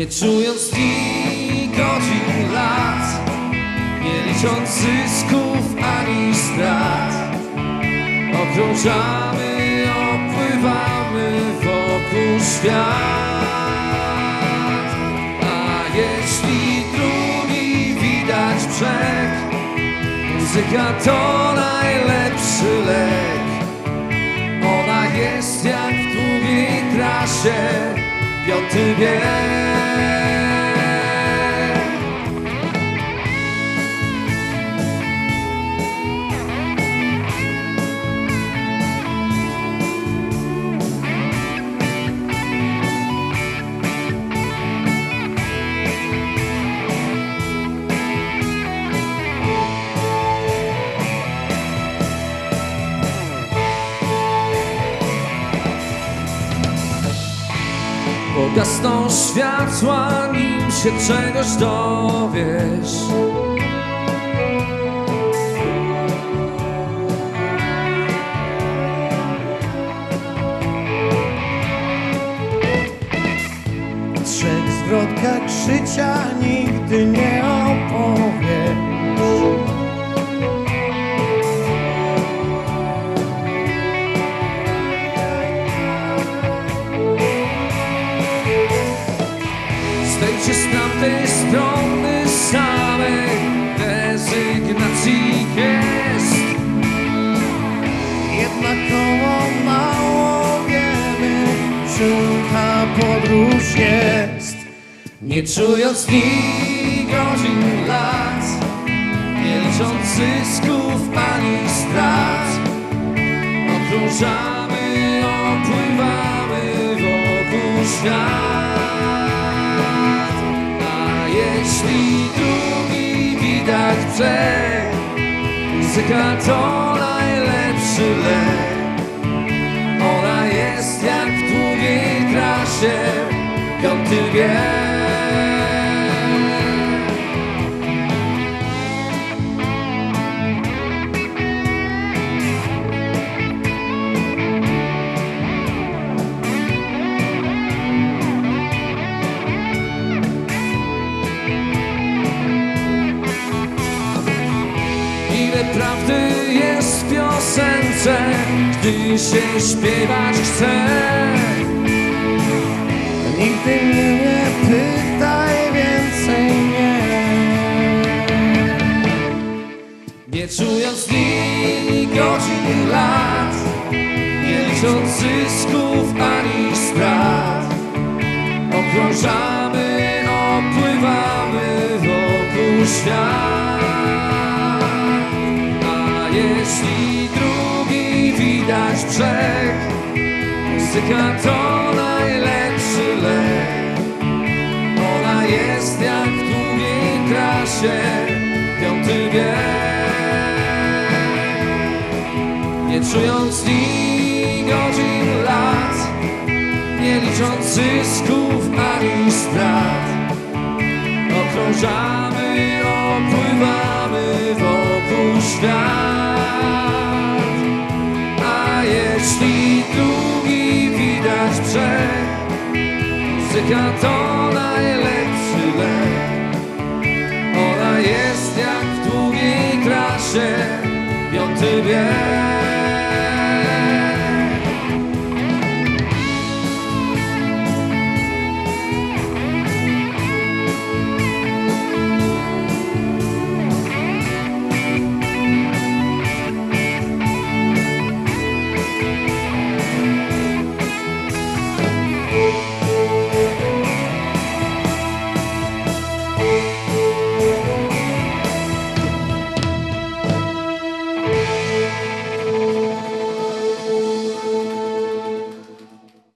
Nie czując dni, godzin, lat Nie licząc zysków ani strat Okrążamy, opływamy wokół świat. A jeśli drugi widać brzeg Muzyka to najlepszy lek. Ona jest jak w długiej trasie Piąty bieg Pogasną światła, nim się czegoś dowiesz. Trzech zwrotkach życia nigdy nie opowie strony samej rezygnacji jest. Jednakowo mało wiemy, czym ta podróż jest. Nie czując dni, godzin, lat licząc zysków ani strat Okrążamy, opływamy wokół świat brzeg Muzyka to najlepszy lek. Ona jest jak w długiej trasie Piąty bieg prawdy jest w piosence, gdy się śpiewać chce. Nigdy mnie nie pytaj więcej nie. Nie czując dni, godzin, lat Nie licząc zysków ani strat Okrążamy, opływamy wokół świat jeśli drugi widać brzeg Muzyka to najlepszy lek. Ona jest jak w długiej trasie Piąty bieg Nie czując dni, godzin, lat Nie licząc zysków ani strat. Okrążamy, opływamy wokół świat Muzyka to